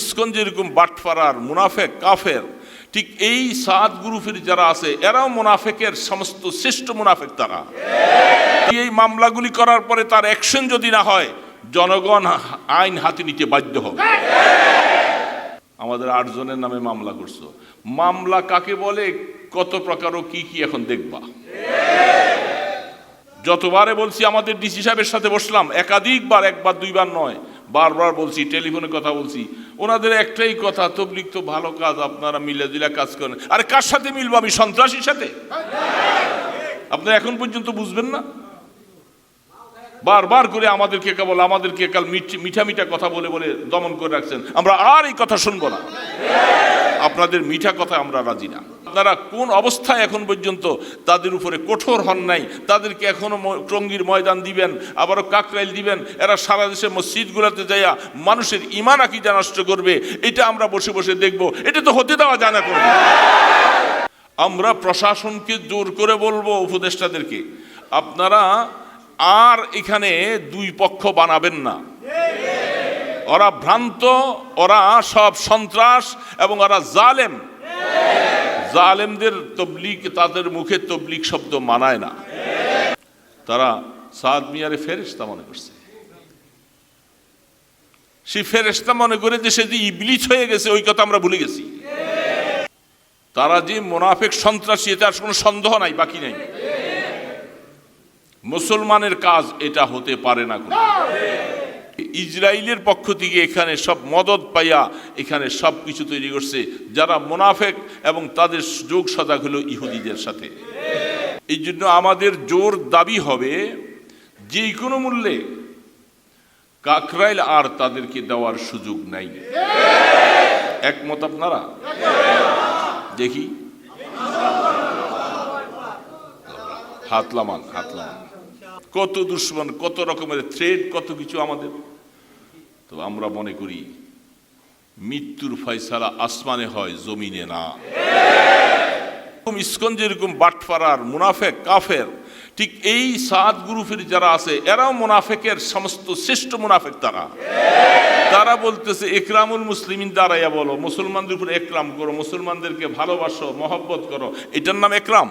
ISKCON যেরকম বাটফারার মুনাফেক, কাফের, ঠিক এই সাত গ্রুপের যারা আছে, এরাও মুনাফেকের সমস্ত শ্রেষ্ঠ মুনাফেক তারা। এই মামলাগুলি করার পরে তার অ্যাকশন যদি না হয়, জনগণ আইন হাতে নিতে বাধ্য হবে। আমাদের আটজনের নামে মামলা করছ। মামলা কাকে বলে? কত প্রকার ও কি কি এখন দেখবা। যতবারে বলছি, আমাদের ডিসি সাহেবের সাথে বসলাম, একাধিকবার, একবার, দুইবার নয়। বারবার বলছি, টেলিফোনে কথা বলছি। ওনাদের একটাই কথা তবলিক তো ভালো কাজ, আপনারা মিলে দিলা কাজ করেন। আর কার সাথে মিলবো আমি, সন্ত্রাসীর সাথে? আপনারা এখন পর্যন্ত বুঝবেন না? বারবার করে আমাদেরকে কেবল আমাদেরকে কাল মিঠা মিঠা কথা বলে বলে দমন করে রাখছেন। আমরা আর এই কথা শুনব না। আপনাদের মিঠা কথা আমরা রাজি না। আপনারা কোন অবস্থায় এখন পর্যন্ত তাদের উপরে কঠোর হন নাই? তাদেরকে এখনও টঙ্গীর ময়দান দিবেন, আবারও কাকরাইল দিবেন, এরা সারা দেশে মসজিদগুলোতে যাইয়া মানুষের ইমান আকিদা নষ্ট করবে, এটা আমরা বসে বসে দেখব। এটা তো হতে দেওয়া যায় না আমরা প্রশাসনকে জোর করে বলব উপদেষ্টাদেরকে, আপনারা আর এখানে দুই পক্ষ বানাবেন না। ওরা ভ্রান্ত, ওরা সব সন্ত্রাস এবং ওরা জালেম। জালেমদের তবলিক তাদের মুখে তবলিক শব্দ মানায় না। তারা সাদ মিয়ারে ফেরেস্তা মনে করছে। সেই ফেরেস্তা মনে করে যে সে যে ইবলিচ হয়ে গেছে, ওই কথা আমরা ভুলে গেছি। তারা যে মোনাফেক সন্ত্রাসী, এতে আর কোনো সন্দেহ নাই, বাকি নাই। মুসলমানের কাজ এটা হতে পারে না কোনো। ইসরায়েলের পক্ষ থেকে এখানে সব মদত পাইয়া এখানে সব কিছু তৈরি করছে। যারা মোনাফেক এবং তাদের যোগ সজাগ হলো ইহুদিদের সাথে। এই জন্য আমাদের জোর দাবি হবে যে কোনো মূল্যে কাকরাইল আর তাদেরকে দেওয়ার সুযোগ নাই। একমত আপনারা? দেখি। হাতলামান হাতলামান কত দুশ্মন, কত রকমের থ্রেড কত কিছু আমাদের। তো আমরা মনে করি, মৃত্যুর ফয়সালা আসমানে হয়, জমিনে না। ইস্কন যেরকম বাটফারার মুনাফেক, কাফের, ঠিক এই সাত গ্রুপের যারা আছে, এরাও মুনাফেকের সমস্ত শ্রেষ্ঠ মুনাফেক তারা। তারা বলতেছে, একরামুল মুসলিমিন দাঁড়াইয়া বলো, মুসলমানদের উপরে একরাম করো, মুসলমানদেরকে ভালোবাসো, মহব্বত করো। এটার নাম একরাম।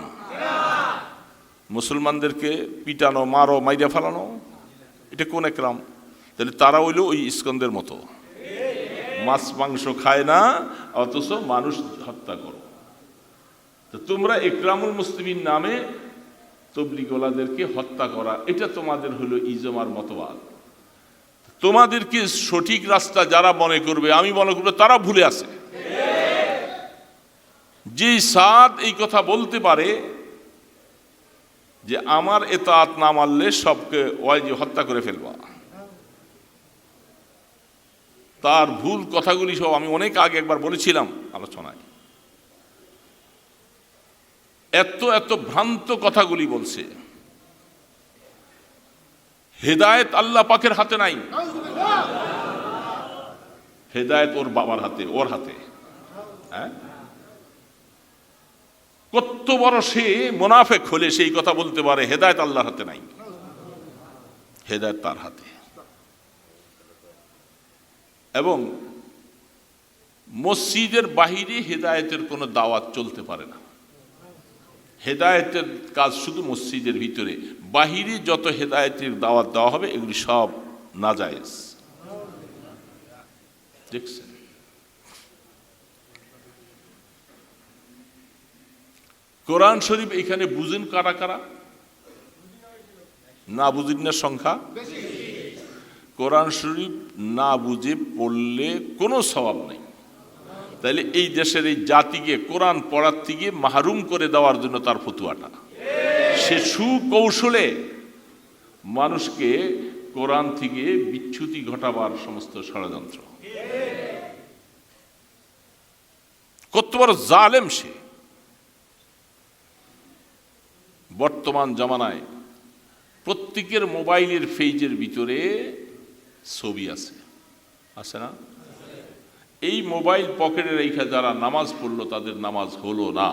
মুসলমানদেরকে পিটানো, মারো, মাইরা ফেলানো, এটা কোন একরাম? তাহলে তারা হইল ওই ইস্কন্দের মতো। মাছ, মাংস খায় না, অথচ মানুষ হত্যা করো। তো তোমরা একরামুল মুসলিমিন নামে তবলিগোলাদেরকে হত্যা করা, এটা তোমাদের হলো ইজমার মতবাদ। তোমাদেরকে সঠিক রাস্তা যারা মনে করবে, আমি মনে করব তারা ভুলে আছে। যে সাদ এই কথা বলতে পারে যে, আমার এতাত না মানলে সবকে ওয়াই হত্যা করে ফেলবা। তার ভুল কথাগুলি সব আমি অনেক আগে একবার বলেছিলাম আলোচনায়। এত এত ভ্রান্ত কথাগুলি বলছে। হেদায়েত আল্লাহ পাকের হাতে নাই। হেদায়েত ওর বাবার হাতে, ওর হাতে। হ্যাঁ? কত বড় সে মোনাফেক হলে সেই কথা বলতে পারে, হেদায়ত আল্লাহর হাতে নাই। হেদায়ত তার হাতে। এবং মসজিদের বাহিরে হেদায়েতের কোনো দাওয়াত চলতে পারে না। হেদায়েতের কাজ শুধু মসজিদের ভিতরে। বাহিরে যত হেদায়েতের দাওয়াত দেওয়া হবে, এগুলি সব নাজায়েজ। দেখছেন? কোরআন শরীফ এখানে বুঝেন কারা কারা? না বুঝেন না সংখ্যা? কোরআন শরীফ না বুঝে পড়লে কোনো স্বভাব নেই। তাইলে এই দেশের এই জাতিকে কোরআন পড়ার থেকে মাহরুম করে দেওয়ার জন্য তার ফতুয়াটা। সে সুকৌশলে মানুষকে কোরআন থেকে বিচ্যুতি ঘটাবার সমস্ত ষড়যন্ত্র। কত বড় জালেম সে। বর্তমান জামানায় প্রত্যেকের মোবাইলের ফেজের ভিতরে ছবি আছে। আছে না? এই মোবাইল পকেটে রেখে যারা নামাজ পড়ল, তাদের নামাজ হলো না।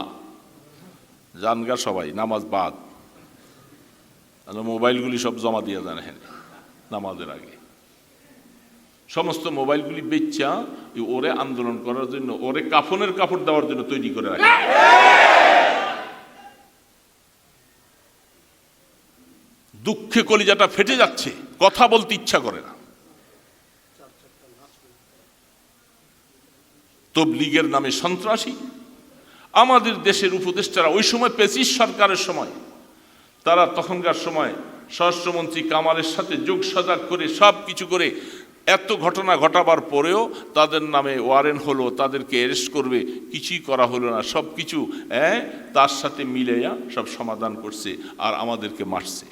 জানগা সবাই, নামাজ বাদ। মোবাইলগুলি সব জমা দিয়ে যান হ্যাঁ নামাজের আগে। সমস্ত মোবাইলগুলি বেচা ওরে আন্দোলন করার জন্য, ওরে কাফনের কাপড় দেওয়ার জন্য তৈরি করে রাখে। দুঃখে কলিজাটা ফেটে যাচ্ছে, কথা বলতে ইচ্ছা করে না। তবলিগের নামে সন্ত্রাসী। আমাদের দেশের উপদেষ্টারা ওই সময় পেসিস সরকারের সময়, তারা তখনকার সময় স্বরাষ্ট্রমন্ত্রী কামালের সাথে যোগ সজাগ করে সব কিছু করে এত ঘটনা ঘটাবার পরেও তাদের নামে ওয়ারেন্ট হলো, তাদেরকে অ্যারেস্ট করবে, কিছুই করা হলো না, সব কিছু হ্যাঁ তার সাথে মিলেয়া সব সমাধান করছে আর আমাদেরকে মারছে।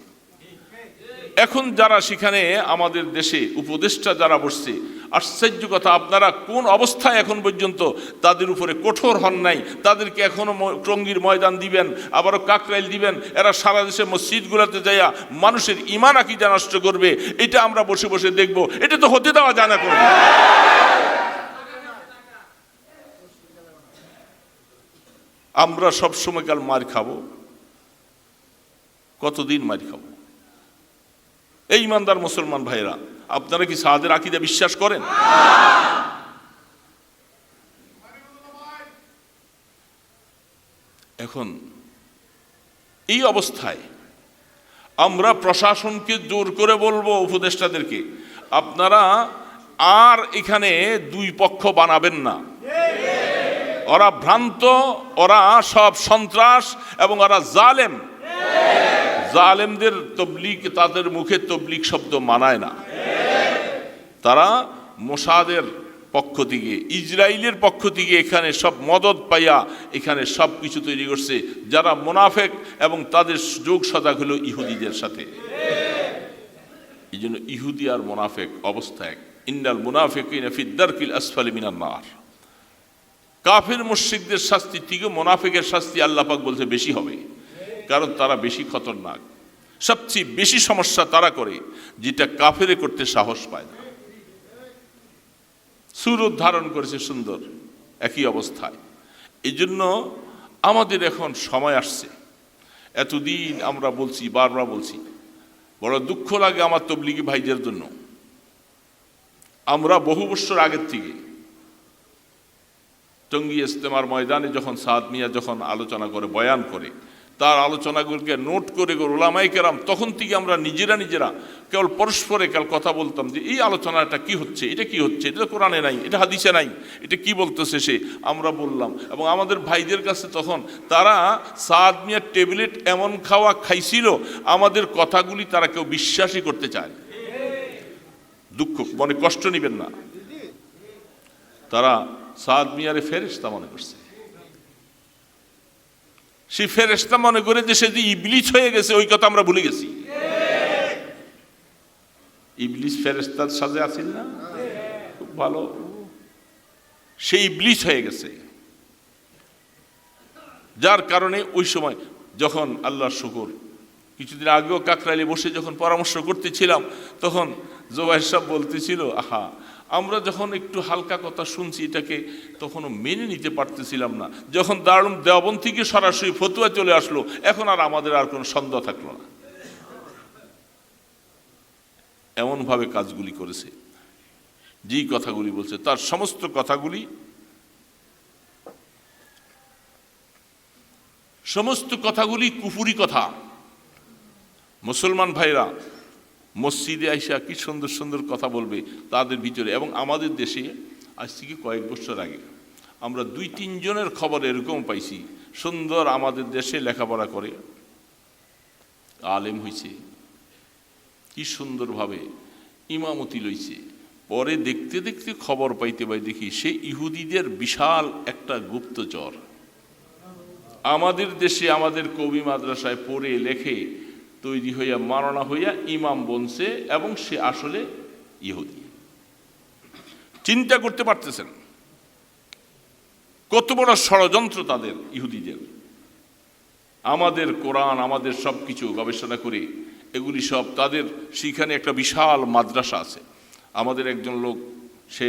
এখন যারা সেখানে আমাদের দেশে উপদেষ্টা যারা বসছে আশ্চর্য কথা, আপনারা কোন অবস্থায় এখন পর্যন্ত তাদের উপরে কঠোর হন নাই? তাদেরকে এখনও টঙ্গীর ময়দান দিবেন, আবারও কাকরাইল দিবেন, এরা সারা দেশে মসজিদগুলোতে যাইয়া মানুষের ইমান আকিদা নষ্ট করবে, এটা আমরা বসে বসে দেখব, এটা তো হতে দেওয়া যায় না আমরা সব সময়কাল মার খাব, কতদিন মার খাব? এই ইমানদার মুসলমান ভাইরা আপনারা কি সাহাদের আকিদা বিশ্বাস করেন? এখন, এই অবস্থায় আমরা প্রশাসনকে জোর করে বলব উপদেষ্টাদেরকে, আপনারা আর এখানে দুই পক্ষ বানাবেন না। ওরা ভ্রান্ত, ওরা সব সন্ত্রাস এবং ওরা জালেম। জালেমদের তবলিক তাদের মুখে তবলিক শব্দ মানায় না। তারা মোসাদের পক্ষ থেকে ইসরায়েলের পক্ষ থেকে এখানে সব মদত পাইয়া এখানে সব কিছু তৈরি করছে। যারা মোনাফেক এবং তাদের যোগ সজাগ হলো ইহুদিদের সাথে। এই জন্য ইহুদি আর মোনাফেক অবস্থা এক। ইন্নাল মুনাফেক ফিদ্দারকিল আসফালি মিনার নার। কাফের মুশ্রিকদের শাস্তি থেকে মোনাফেকের শাস্তি আল্লাপাক বলতে বেশি হবে। কারণ তারা বেশি খতরনাক। সবচেয়ে বেশি সমস্যা তারা করে, যেটা কাফেরে করতে সাহস পায় না। সুরত ধারণ করেছে সুন্দর, একই অবস্থায়। এই জন্য আমাদের এখন সময় আসছে। এতদিন আমরা বলছি, বারবার বলছি, বড় দুঃখ লাগে আমার তবলিগি ভাইদের জন্য। আমরা বহু বছর আগের থেকে টঙ্গী ইস্তেমার ময়দানে যখন সাদ মিয়া যখন আলোচনা করে, বয়ান করে তার আলোচনাগুলোকে নোট করে ওলামাই কেরাম, তখন থেকে আমরা নিজেরা নিজেরা কেবল পরস্পরে কাল কথা বলতাম যে, এই আলোচনাটা কি হচ্ছে? এটা কি হচ্ছে? এটা কোরআনে নাই, এটা হাদিসে নাই, এটা কি বলতেছে সে? আমরা বললাম। এবং আমাদের ভাইদের কাছে তখন, তারা সাদ মিয়ার টেবলেট এমন খাওয়া খাইছিল, আমাদের কথাগুলি তারা কেউ বিশ্বাসই করতে চায় দুঃখ, মনে কষ্ট নেবেন না। তারা সাদ মিয়ারে ফেরেস্তা মনে করছে। সেই ফেরেস্তা মনে করে যে সে যে ইবলিশ হয়ে গেছে, ওই কথা আমরা ভুলে গেছি। ইবলিশ ফেরেস্তার সাজে আছেন না? খুব ভালো। সে ইবলিশ হয়ে গেছে। যার কারণে ওই সময় যখন আল্লাহর শুকুর, কিছুদিন আগেও কাকরাইলে বসে যখন পরামর্শ করতেছিলাম, তখন জোবাইর সাহেব বলতেছিল, আহা আমরা যখন একটু হালকা কথা শুনছি এটাকে, তখনও মেনে নিতে পারতেছিলাম না। যখন দারুম দেওবন থেকে সরাসরি ফতুয়া চলে আসলো, এখন আর আমাদের আর কোনো সন্দেহ থাকল না। এমনভাবে কাজগুলি করেছে। যেই কথাগুলি বলছে, তার সমস্ত কথাগুলি সমস্ত কথাগুলি কুফুরি কথা। মুসলমান ভাইরা মসজিদে আইসা কি সুন্দর সুন্দর কথা বলবে তাদের ভিতরে। এবং আমাদের দেশে আজ থেকে কয়েক বছর আগে আমরা দুই তিনজনের খবর এরকম পাইছি, সুন্দর আমাদের দেশে লেখাপড়া করে, আলেম হইছে, কি সুন্দরভাবে ইমামতি লইছে। পরে দেখতে দেখতে খবর পাইতে পাই দেখি সে ইহুদিদের বিশাল একটা গুপ্তচর। আমাদের দেশে আমাদের কবি মাদ্রাসায় পড়ে লেখে তৈরি হইয়া, মারণা হইয়া ইমাম বনছে এবং সে আসলে ইহুদি। চিন্তা করতে পারতেছেন। কত বড় ষড়যন্ত্র তাদের ইহুদিদের। আমাদের কোরআন, আমাদের সব কিছু গবেষণা করে এগুলি সব তাদের সেখানে একটা বিশাল মাদ্রাসা আছে। আমাদের একজন লোক, সে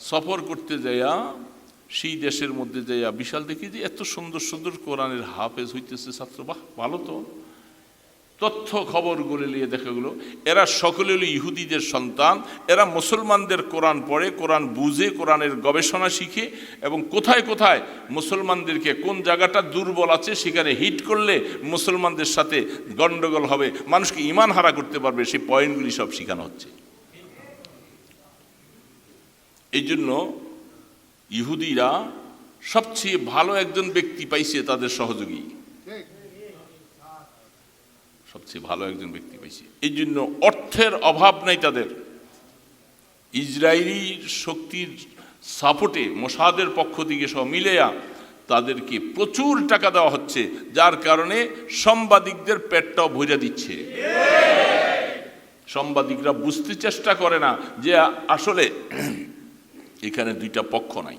সফর করতে যাইয়া, সেই দেশের মধ্যে যাইয়া বিশাল দেখি যে এত সুন্দর সুন্দর কোরআনের হাফেজ হইতেছে ছাত্র। বাহ, ভালো তো। তথ্য খবরগুলো নিয়ে দেখা গেলো এরা সকলে হলো ইহুদিদের সন্তান, এরা মুসলমানদের কোরআন পড়ে, কোরআন বুঝে, কোরআনের গবেষণা শিখে এবং কোথায় কোথায় মুসলমানদেরকে কোন জায়গাটা দুর্বল আছে সেখানে হিট করলে মুসলমানদের সাথে গণ্ডগোল হবে, মানুষকে ইমান হারা করতে পারবে, সেই পয়েন্টগুলি সব শেখানো হচ্ছে। এই জন্য ইহুদিরা সবচেয়ে ভালো একজন ব্যক্তি পাইছে তাদের সহযোগী। সবচেয়ে ভালো একজন ব্যক্তি পাইছে। এই জন্য অর্থের অভাব নাই তাদের। ইসরায়েলি শক্তির সাপোর্টে মোসাদের পক্ষ থেকে সব মিলেয়া তাদেরকে প্রচুর টাকা দেওয়া হচ্ছে, যার কারণে সাংবাদিকদের পেটটাও ভরে দিচ্ছে। সাংবাদিকরা বুঝতে চেষ্টা করে না যে আসলে এখানে দুইটা পক্ষ নাই।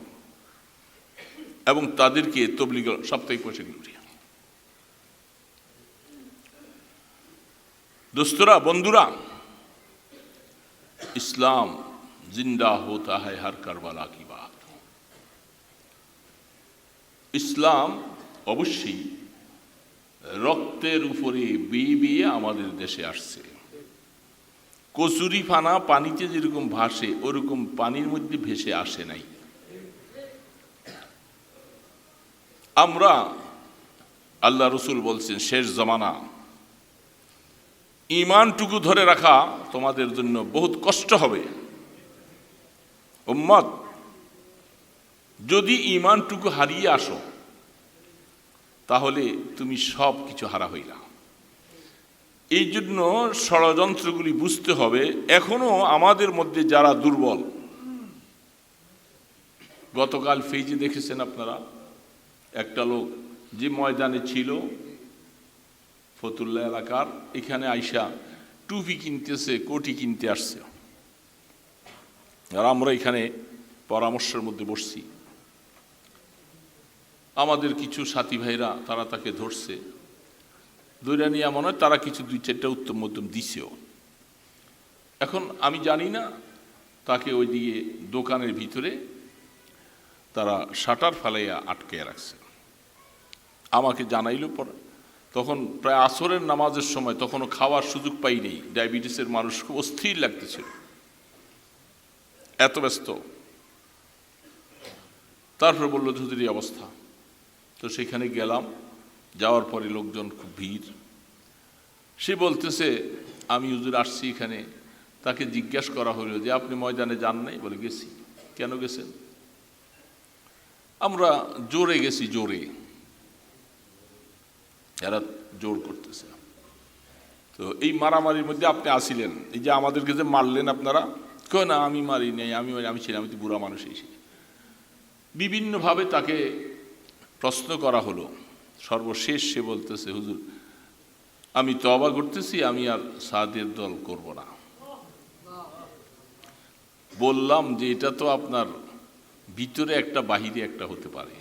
এবং তাদেরকে তবলিগ সাপ্তাহিক পয়সা উঠিয়ে। দোস্তরা, বন্ধুরা, ইসলাম জিন্দা হতা হয় হার কারবালা কি বাত। ইসলাম অবশ্যই রক্তের উপরে বিয়ে বিয়ে আমাদের দেশে আসছে। কচুরি ফানা পানিতে যেরকম ভাসে, ওরকম পানির মধ্যে ভেসে আসে নাই। আমরা আল্লাহ রসুল বলছেন, শেষ জমানা ইমানটুকু ধরে রাখা তোমাদের জন্য বহুত কষ্ট হবে। উম্মত, যদি ইমানটুকু হারিয়ে আসো, তাহলে তুমি সব কিছু হারা হইলা। এই জন্য ষড়যন্ত্রগুলি বুঝতে হবে। এখনও আমাদের মধ্যে যারা দুর্বল, গতকাল ফেজে দেখেছেন আপনারা, একটা লোক যে ময়দানে ছিল ফতুল্লা এলাকার এখানে আইসা টুপি কিনতেছে, কোটি কিনতে আসছে। আর আমরা এখানে পরামর্শের মধ্যে বসছি। আমাদের কিছু সাথী ভাইরা, তারা তাকে ধরছে। দৈরা নিয়ে মনে হয় তারা কিছু দুই চারটা উত্তম মধ্যম দিছেও। এখন আমি জানি না, তাকে ওই দিকে দোকানের ভিতরে তারা শাটার ফেলাইয়া আটকে রাখছে। আমাকে জানাইল পরে। তখন প্রায় আসরের নামাজের সময় তখনও খাওয়ার সুযোগ পাইনি ডায়াবেটিসের মানুষ খুব অস্থির লাগতেছিল। এত ব্যস্ত। তারপর বলল ধুতির অবস্থা। তো সেখানে গেলাম। যাওয়ার পরে লোকজন খুব ভিড়। সে বলতেছে, আমি হুজুর আসছি এখানে। তাকে জিজ্ঞেস করা হলো যে, আপনি ময়দানে যান নাই? বলে, গেছি। কেন গেছেন? আমরা জোরে গেছি, জোরে। এরা জোর করতেছে। তো এই মারামারির মধ্যে আপনি আসিলেন। এই যে আমাদেরকে যে মারলেন আপনারা, কেউ না, আমি মারি নাই, আমি মারি আমি ছিলাম, আমি তো বুড়া মানুষ এসে বিভিন্নভাবে তাকে প্রশ্ন করা হলো। সর্বশেষ সে বলতেছে, হুজুর, আমি তবা করতেছি, আমি আর সাদের দল করব না। বললাম যে এটা তো আপনার ভিতরে একটা, বাহিরে একটা হতে পারে।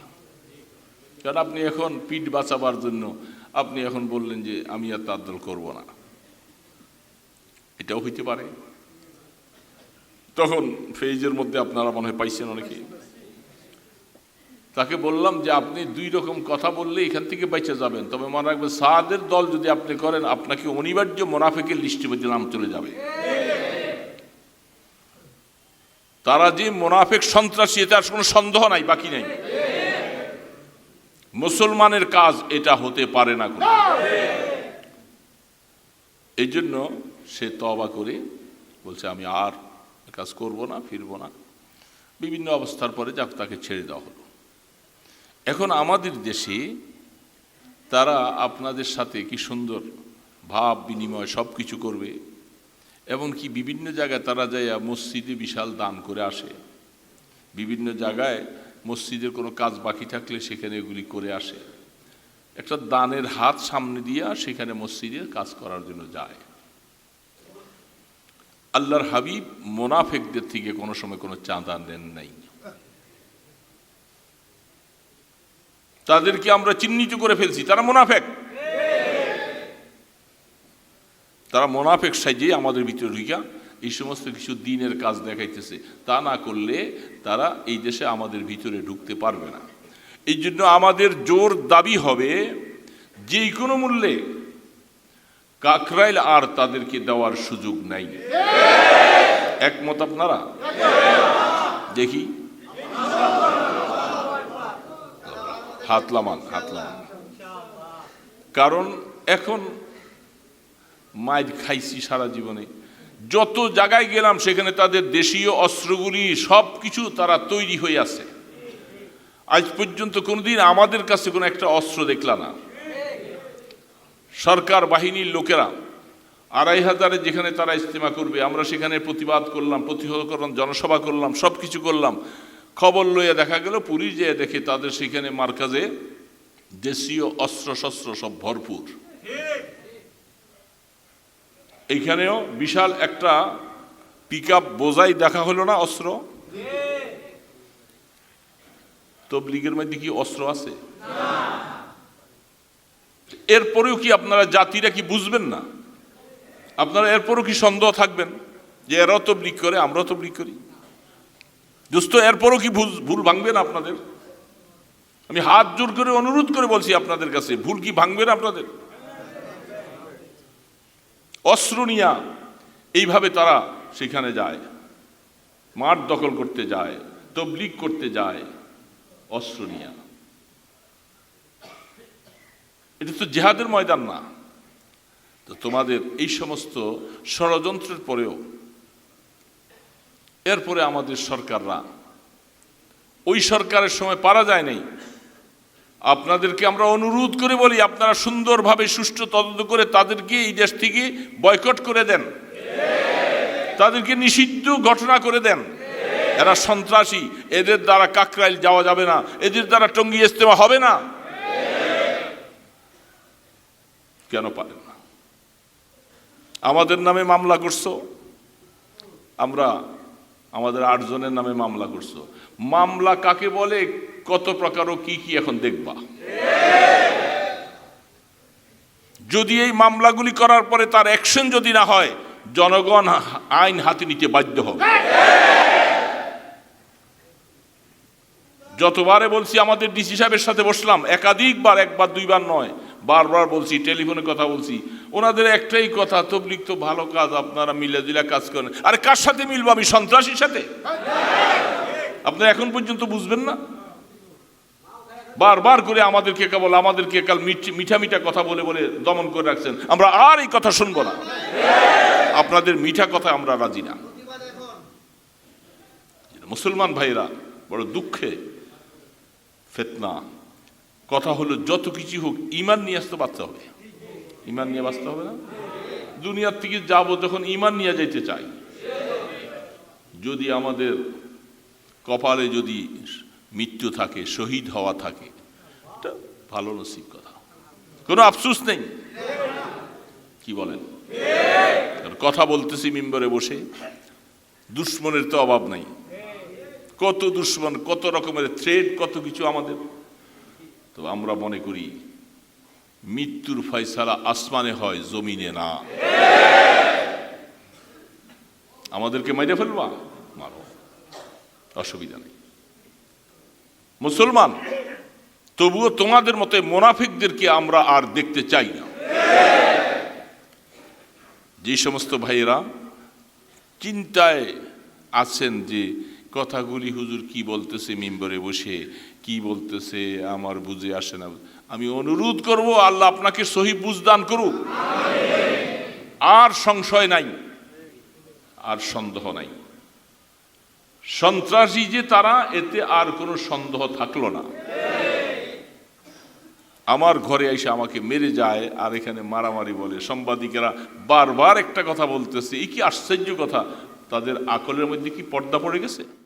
কারণ আপনি এখন পিঠ বাঁচাবার জন্য আপনি এখন বললেন যে আমি আর তার দল করব না। এটাও হইতে পারে। তখন ফেজের মধ্যে আপনারা মনে হয় পাইছেন অনেকে। তাকে বললাম যে আপনি দুই রকম কথা বললে এখান থেকে বেঁচে যাবেন। তবে মনে রাখবেন সাদের দল যদি আপনি করেন, আপনাকে অনিবার্য মোনাফেকের লিস্টের মধ্যে নাম চলে যাবে। তারা যে মোনাফেক সন্ত্রাসী, এতে আর কোনো সন্দেহ নাই, বাকি নাই। মুসলমানের কাজ এটা হতে পারে না কোনো। এই জন্য সে তবা করে বলছে, আমি আর কাজ করব না, ফিরবো না। বিভিন্ন অবস্থার পরে যাক, তাকে ছেড়ে দেওয়া হলো। এখন আমাদের দেশে তারা আপনাদের সাথে কি সুন্দর ভাব বিনিময় সব কিছু করবে, এবং কি বিভিন্ন জায়গায় তারা যায় মসজিদে বিশাল দান করে আসে। বিভিন্ন জায়গায় মসজিদের কোনো কাজ বাকি থাকলে সেখানে এগুলি করে আসে। একটা দানের হাত সামনে দিয়া সেখানে মসজিদের কাজ করার জন্য যায়। আল্লাহর হাবিব মোনাফেকদের থেকে কোনো সময় কোনো চাঁদা নেন নাই। তাদেরকে আমরা চিহ্নিত করে ফেলছি। তারা মোনাফেক। তারা মোনাফেক সাইজে আমাদের ভিতরে ঢুকা এই সমস্ত কিছু দিনের কাজ দেখাইতেছে। তা না করলে তারা এই দেশে আমাদের ভিতরে ঢুকতে পারবে না। এই জন্য আমাদের জোর দাবি হবে যে কোনো মূল্যে কাকরাইল আর তাদেরকে দেওয়ার সুযোগ নাই। একমত আপনারা? দেখি। হাত লামান হাত লামান। কারণ এখন মায়ের খাইছি সারা জীবনে। যত জায়গায় গেলাম, সেখানে তাদের দেশীয় অস্ত্রগুলি সব কিছু তারা তৈরি হয়ে আছে। আজ পর্যন্ত কোনোদিন আমাদের কাছে কোনো একটা অস্ত্র দেখলা না। সরকার বাহিনীর লোকেরা আড়াই হাজারে যেখানে তারা ইস্তেমা করবে, আমরা সেখানে প্রতিবাদ করলাম প্রতিহত করলাম জনসভা করলাম সব কিছু করলাম। খবর লইয়া দেখা গেল, পুলিশ যেয়ে দেখে তাদের সেখানে মার্কাজে দেশীয় অস্ত্র শস্ত্র সব ভরপুর। এইখানেও বিশাল একটা পিক আপ বোঝাই দেখা হলো না, অস্ত্র? তবলিগের মধ্যে কি অস্ত্র আছে? এরপরেও কি আপনারা জাতিরা কি বুঝবেন না? আপনারা এরপরও কি সন্দেহ থাকবেন যে এরাও তবলিগ করে, আমরাও তবলিগ করি? দোস্ত এরপরও কি ভুল ভুল ভাঙবেন আপনাদের? আমি হাত জোর করে অনুরোধ করে বলছি আপনাদের কাছে, ভুল কি ভাঙবেন আপনাদের? অস্ত্র নিয়া এইভাবে তারা সেখানে যায়। মাঠ দখল করতে যায়, তবলিগ করতে যায় অস্ত্র নিয়া। এটা তো জেহাদের ময়দান না। তো তোমাদের এই সমস্ত ষড়যন্ত্রের পরেও এরপরে আমাদের সরকাররা, ওই সরকারের সময় পারা যায় নাই। আপনাদেরকে আমরা অনুরোধ করে বলি, আপনারা সুন্দরভাবে, সুষ্ঠু তদন্ত করে তাদেরকে এই দেশ থেকে বয়কট করে দেন। তাদেরকে নিষিদ্ধ ঘটনা করে দেন। এরা সন্ত্রাসী, এদের দ্বারা কাকরাইল যাওয়া যাবে না, এদের দ্বারা টঙ্গি ইস্তেমা হবে না। কেন পারেন না? আমাদের নামে মামলা করছ? আমরা আমাদের আটজনের নামে মামলা করছ। মামলা কাকে বলে? কত প্রকার ও কি কি এখন দেখবা? যদি এই মামলাগুলি করার পরে তার অ্যাকশন যদি না হয়, জনগণ আইন হাতে নিতে বাধ্য হবে। যতবারে বলছি আমাদের ডিসি সাহেবের সাথে বসলাম, একাধিকবার, একবার, দুইবার নয়, বারবার বলছি, টেলিফোনে কথা বলছি। ওনাদের একটাই কথা তবলিক তো ভালো কাজ, আপনারা মিলে দিলে কাজ করেন। আরে কার সাথে মিলবো আমি সন্ত্রাসীর সাথে? আপনারা এখন পর্যন্ত বুঝবেন না? বারবার করে আমাদেরকে কেবল, আমাদেরকে কাল মিঠা মিঠা কথা বলে বলে দমন করে রাখছেন। আমরা আর এই কথা শুনব না। আপনাদের মিঠা কথা আমরা রাজি না। মুসলমান ভাইরা বড় দুঃখে ফেতনা। কথা হলো, যত কিছু হোক, ইমান নিয়ে আসতে বাঁচতে হবে। ইমান নিয়ে বাঁচতে হবে না? দুনিয়ার থেকে যাব যখন ইমান নিয়ে যাইতে চাই। যদি আমাদের কপালে যদি মৃত্যু থাকে, শহীদ হওয়া থাকে। এটা ভালো নসিব কথা। কোনো আফসুস নেই? কি বলেন? কথা বলতেছি মিম্বরে বসে, দুশ্মনের তো অভাব নাই। কত দুশ্মন, কত রকমের থ্রেড কত কিছু আমাদের। তো আমরা মনে করি, মৃত্যুর ফয়সালা আসমানে হয়, জমিনে না। আমাদেরকে মেরে ফেলবা? মারো। অসুবিধা নেই। মুসলমান তবুও তোমাদের মতে মোনাফিকদেরকে আমরা আর দেখতে চাই না? যে সমস্ত ভাইয়েরা চিন্তায় আছেন যে কথাগুলি হুজুর কি বলতেছে মেম্বরে বসে কি বলতেছে আমার বুঝে আসে না। আমি অনুরোধ করব আল্লাহ আপনাকে সহি বুঝদান করুক। আর সংশয় নাই আর সন্দেহ নাই। সন্ত্রাসী যে তারা, এতে আর কোনো সন্দেহ থাকল না। আমার ঘরে এসে আমাকে মেরে যায়, আর এখানে মারামারি বলে। সাংবাদিকেরা বারবার একটা কথা বলতেছে এই কি আশ্চর্য কথা? তাদের আকলের মধ্যে কি পর্দা পড়ে গেছে?